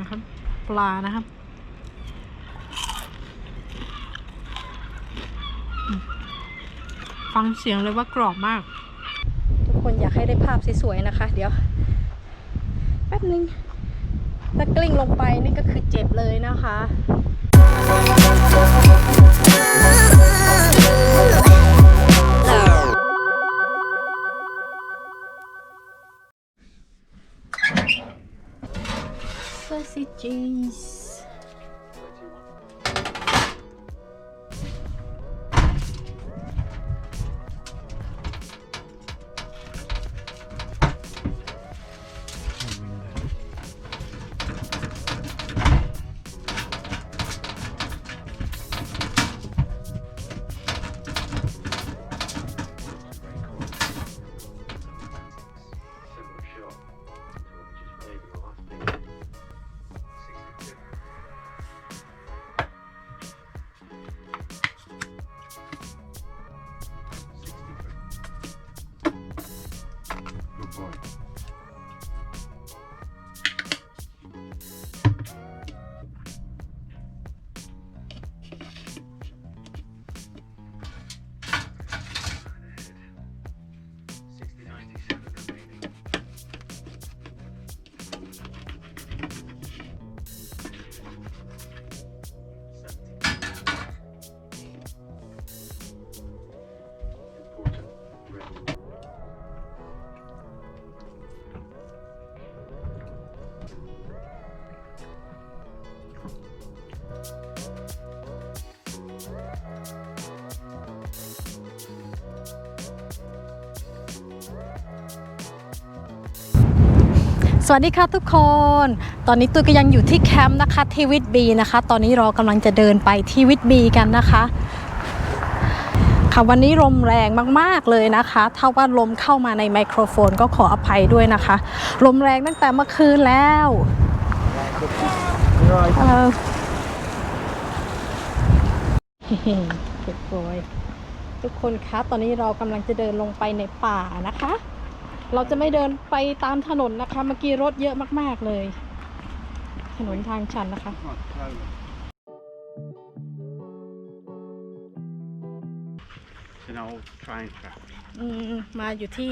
นะครับ ปลานะครับฟังเสียงเลยว่ากรอบมาก ทุกคนอยากให้ได้ภาพสวยๆนะคะ เดี๋ยวแป๊บนึงถ้ากลิ้งลงไปนี่ก็คือเจ็บเลยนะคะ Peace. วัสดีค่ะทุกคน ตอนนี้ตุ้ยก็ยังอยู่ที่แคมป์นะคะที่วิทบีนะคะ ตอนนี้เรากำลังจะเดินไปที่วิทบีกันนะคะค่ะวันนี้ลมแรงมากๆเลยนะคะ ถ้าว่าลมเข้ามาในไมโครโฟนก็ขออภัยด้วยนะคะ ลมแรงตั้งแต่เมื่อคืนแล้วเออเฮ้เก็บโวยทุกคนคะ ตอนนี้เรากำลังจะเดินลงไปในป่านะคะ เราจะไม่เดินไปตามถนนนะคะ เมื่อกี้รถเยอะมาก ๆ เลย ถนนทางชันนะคะ It's an old train track. อืมมาอยู่ที่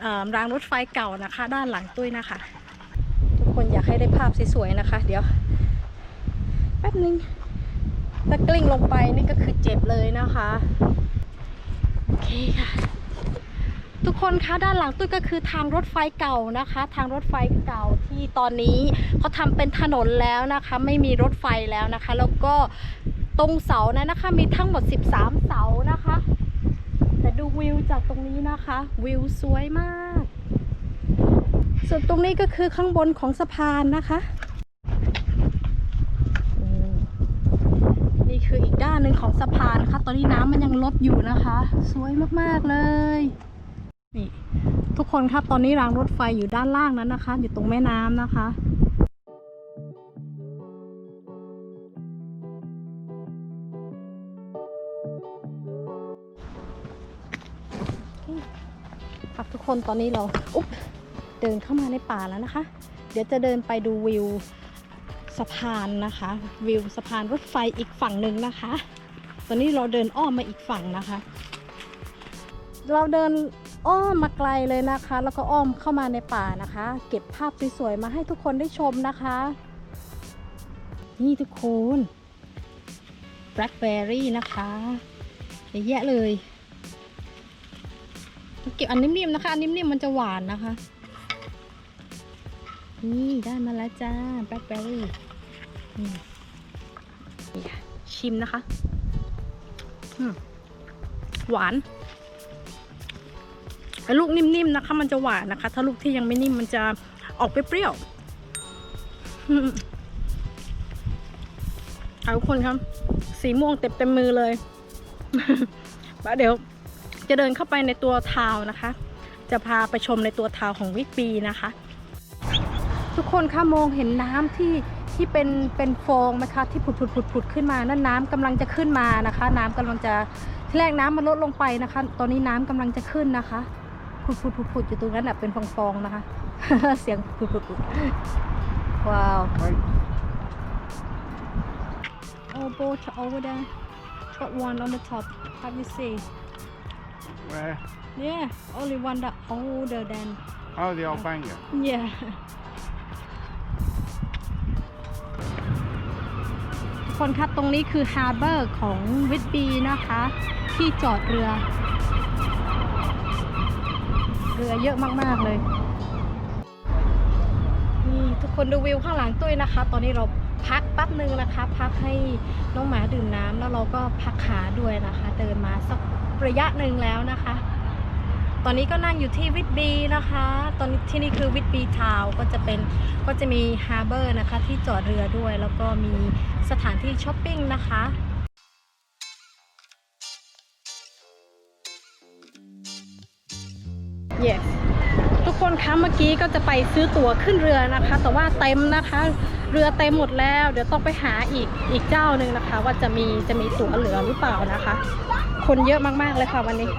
เอ่อรางรถไฟเก่านะคะ ด้านหลังตุ้ยนะคะ ทุกคนอยากให้ได้ภาพสวยๆนะคะ เดี๋ยวแป๊บนึงถ้ากลิ้งลงไปนี่ก็คือเจ็บเลยนะคะ โอเคค่ะ ทุกคนคะด้านหลังตุ้ยก็คือทางรถไฟเก่านะคะ ทางรถไฟเก่าที่ตอนนี้เขาทำเป็นถนนแล้วนะคะ ไม่มีรถไฟแล้วนะคะ แล้วก็ตรงเสานั้นนะคะ มีทั้งหมด 13 เสานะคะ แต่ดูวิวจากตรงนี้นะคะ วิวสวยมาก ส่วนตรงนี้ก็คือข้างบนของสะพานนะคะนี่คืออีกด้านหนึ่งของสะพานค่ะ ตอนนี้น้ำมันยังลดอยู่นะคะ สวยมากๆเลย นี่ทุกคนครับตอนนี้รางรถไฟอยู่ด้านล่างนั้นนะคะ อยู่ตรงแม่น้ำนะคะครับทุกคนตอนนี้เราอุ๊บเดินเข้ามาในป่าแล้วนะคะ เดี๋ยวจะเดินไปดูวิวสะพานนะคะ วิวสะพานรถไฟอีกฝั่งหนึ่งนะคะ ตอนนี้เราเดินอ้อมมาอีกฝั่งนะคะ เราเดิน อ้อมมาไกลเลยนะคะ แล้วก็อ้อมเข้ามาในป่านะคะ เก็บภาพสวยๆมาให้ทุกคนได้ชมนะคะ นี่ทุกคนแบล็คเบอร์รี่นะคะเยอะแยะเลยเก็บอันนิ่มๆนะคะ อันนิ่มๆมันจะหวานนะคะ นี่ได้มาแล้วจ้าแบล็คเบอร์รี่นี่ชิมนะคะหวาน แต่ลูกนิ่มๆนะคะ มันจะหวานนะคะ ถ้าลูกที่ยังไม่นิ่มมันจะออกเปรี้ยวๆเอาทุกคนครับ สีม่วงเต็มเต็มมือเลยเดี๋ยวจะเดินเข้าไปในตัวทาวนะคะ จะพาไปชมในตัวทาวของวิกปีนะคะ ทุกคนคะมองเห็นน้ำที่ที่เป็นเป็นฟองไหมคะที่ผุดผุดผุดผุดขึ้นมานั่นน้ำกำลังจะขึ้นมานะคะ น้ำกำลังจะที่แรกน้ำมันลดลงไปนะคะ ตอนนี้น้ำกำลังจะขึ้นนะคะ ผุดผุดผุดผุดอยู่ตรงนั้นน่ะเป็นฟองๆนะคะ เสียงผุดผุดผุด wow Right. oh boat over there got one on the top have you see Where? yeah only one that older than Oh, the old banger. yeah ทุกคนคะตรงนี้คือฮาร์เบอร์ของวิทบีนะคะ ที่จอดเรือเรือเยอะมากๆเลยนี่ทุกคนดูวิวข้างหลังตุ้ยนะคะ ตอนนี้เราพักแป๊บนึงนะคะ พักให้น้องหมาดื่มน้ำแล้วเราก็พักขาด้วยนะคะ เดินมาสักระยะหนึ่งแล้วนะคะ ตอนนี้ก็นั่งอยู่ที่วิทบีนะคะ ตอนนี้ที่นี่คือวิทบีทาวก็จะเป็นก็จะมีฮาร์เบอร์นะคะที่จอดเรือด้วย แล้วก็มีสถานที่ช้อปปิ้งนะคะ yes ทุกคนคะเมื่อกี้ก็จะไปซื้อตั๋วขึ้นเรือนะคะ แต่ว่าเต็มนะคะ เรือเต็มหมดแล้ว เดี๋ยวต้องไปหาอีกอีกเจ้าหนึ่งนะคะ ว่าจะมีจะมีตั๋วเหลือหรือเปล่านะคะ คนเยอะมากๆเลยค่ะวันนี้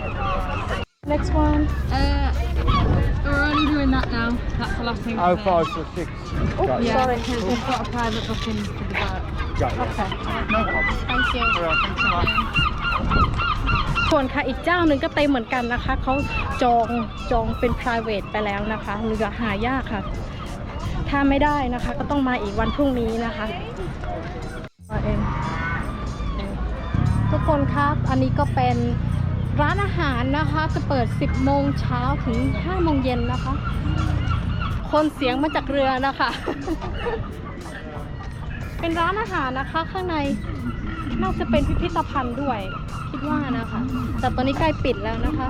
next one Uh, we're only doing that now. That's the last thing. Oh, today. five for six. Oh, Got you. Yeah, Sorry. because we've got a private booking for the boat. Got you. okay No problem. thank you All right, thanks a lot. ส่วนค่ะอีกเจ้าหนึ่งก็เต็มเหมือนกันนะคะเขาจองจองเป็น private ไปแล้วนะคะเรือหายากค่ะ ถ้าไม่ได้นะคะ ก็ต้องมาอีกวันพรุ่งนี้นะคะเอาเองทุกคนครับอันนี้ก็เป็นร้านอาหารนะคะ จะเปิด 10 โมงเช้าถึง 5 โมงเย็นนะคะ คนเสียงมาจากเรือนะคะ เป็นร้านอาหารนะคะข้างในน่าจะเป็นพิพิธภัณฑ์ด้วย คิดว่านะคะ แต่ตอนนี้ใกล้ปิดแล้วนะคะ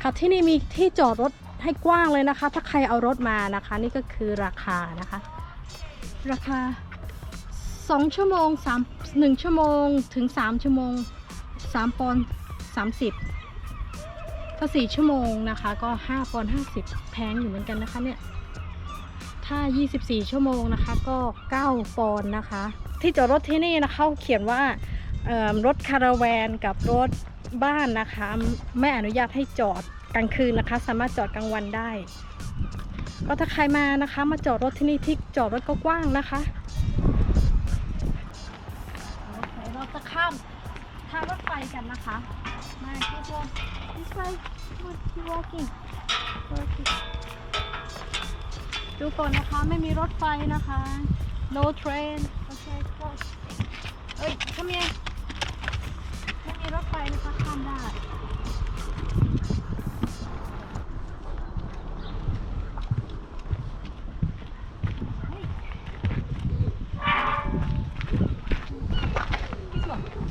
ค่ะที่นี่มีที่จอดรถให้กว้างเลยนะคะ ถ้าใครเอารถมานะคะ นี่ก็คือราคานะคะ ราคา 2 ชั่วโมง3 1ชั่วโมงถึง 3 ชั่วโมง 3 ปอนด์30 ถ้า 4 ชั่วโมงนะคะ ก็ 5 ปอนด์50 แพงอยู่เหมือนกันนะคะเนี่ยถ้า 24 ชั่วโมงนะคะ ก็ 9 ปอนด์นะคะ ที่จอดรถที่นี่นะคะ เขาเขียนว่า รถคาราแวนกับรถบ้านนะคะ ไม่อนุญาตให้จอดกลางคืนนะคะ สามารถจอดกลางวันได้ ก็ถ้าใครมานะคะ มาจอดรถที่นี่ที่จอดรถก็กว้างนะคะเราจะข้ามทางรถไฟกันนะคะมาที่โ this way keep walking ดูก่อนนะคะไม่มีรถไฟนะคะ no train โอเคก็เอ้ยทำไม ไม่มีรถไฟนะคะข้ามได้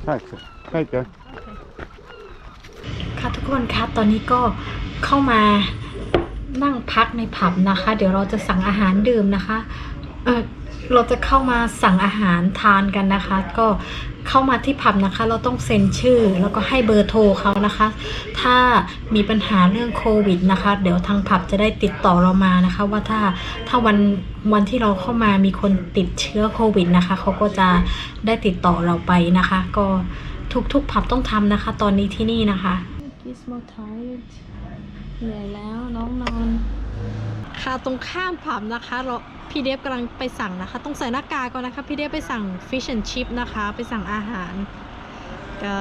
Thanks. Thank you. ค่ะทุกคนคะตอนนี้ก็เข้ามานั่งพักในผับนะคะ เดี๋ยวเราจะสั่งอาหารดื่มนะคะ เออเราจะเข้ามาสั่งอาหารทานกันนะคะ ก็ เข้ามาที่ผับนะคะ เราต้องเซ็นชื่อ แล้วก็ให้เบอร์โทรเขานะคะ ถ้ามีปัญหาเรื่องโควิดนะคะ เดี๋ยวทางผับจะได้ติดต่อเรามานะคะ ว่าถ้าถ้าวันวันที่เราเข้ามามีคนติดเชื้อโควิดนะคะเขาก็จะได้ติดต่อเราไปนะคะ ก็ทุกทุกผับต้องทำนะคะ ตอนนี้ที่นี่นะคะ เหนื่อยแล้วน้องนอน ค่ะตรงข้ามผับนะคะเราพี่เดฟกำลังไปสั่งนะคะ ต้องใส่หน้ากากก่อนนะคะ พี่เดฟไปสั่ง fish and chip นะคะ ไปสั่งอาหารก็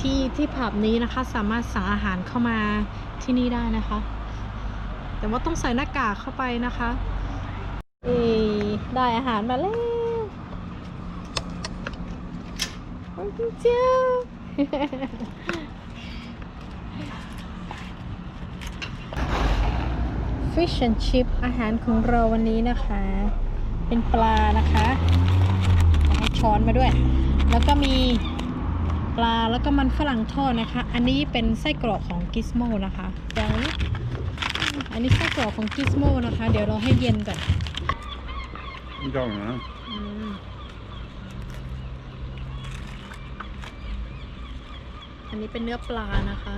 ที่ที่ผับนี้นะคะ สามารถสั่งอาหารเข้ามาที่นี่ได้นะคะ แต่ว่าต้องใส่หน้ากากเข้าไปนะคะเอได้อาหารมาแล้ว Thank you too ฟิช and chip อาหารของเราวันนี้นะคะ เป็นปลานะคะเอาช้อนมาด้วย แล้วก็มีปลาแล้วก็มันฝรั่งทอดนะคะ อันนี้เป็นไส้กรอกของกิสโมนะคะเดี๋ยวอันนี้ไส้กรอกของกิสโมนะคะ เดี๋ยวเราให้เย็นก่อน You don't know. อืมอันนี้เป็นเนื้อปลานะคะ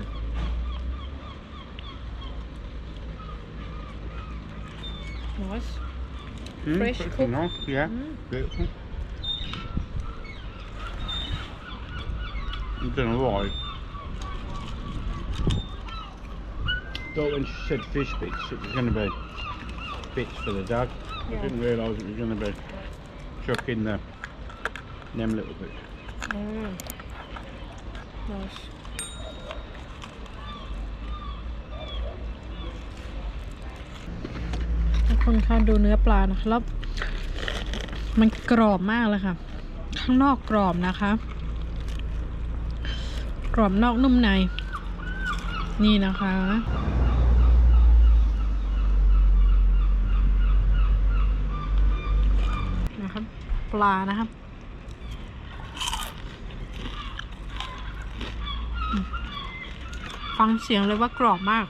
Nice Mm, Fresh cooked. nice, Yeah. Mm. Beautiful. You've done alright. Thought when she said fish bits, it was going to be bits for the dog. I didn't realise it was going to be chucking the them little bit. Mm. Nice. ทุกคนคะดูเนื้อปลานะคะแล้วมันกรอบมากเลยค่ะ ข้างนอกกรอบนะคะ กรอบนอกนุ่มใน นี่นะคะนะครับปลานะครับฟังเสียงเลยว่ากรอบมาก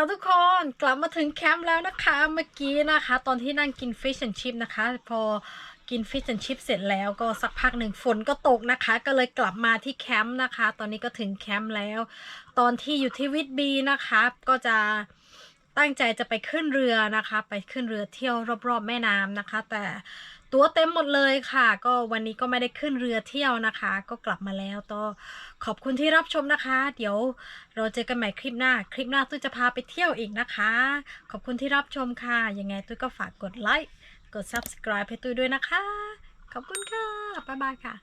ค่ะทุกคนกลับมาถึงแคมป์แล้วนะคะเมื่อกี้นะคะ ตอนที่นั่งกินฟิช and ชิ p นะคะ พอกินฟิช and ชิ p เสร็จแล้วก็สักพักหนึ่งฝนก็ตกนะคะ ก็เลยกลับมาที่แคมป์นะคะ ตอนนี้ก็ถึงแคมป์แล้ว ตอนที่อยู่ที่วิทบีนะคะ ก็จะตั้งใจจะไปขึ้นเรือนะคะ ไปขึ้นเรือเที่ยวรอบๆแม่น้ำนะคะ แต่ ตั๋วเต็มหมดเลยค่ะ ก็วันนี้ก็ไม่ได้ขึ้นเรือเที่ยวนะคะ ก็กลับมาแล้วต่อขอบคุณที่รับชมนะคะ เดี๋ยวเราเจอกันใหม่คลิปหน้า คลิปหน้าตุ้ยจะพาไปเที่ยวอีกนะคะ ขอบคุณที่รับชมค่ะ ยังไงตุ้ยก็ฝากกดไลค์กด subscribe ให้ตุ้ยด้วยนะคะ ขอบคุณค่ะบ๊ายบายค่ะ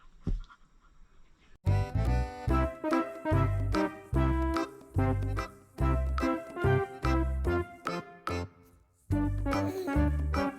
うん。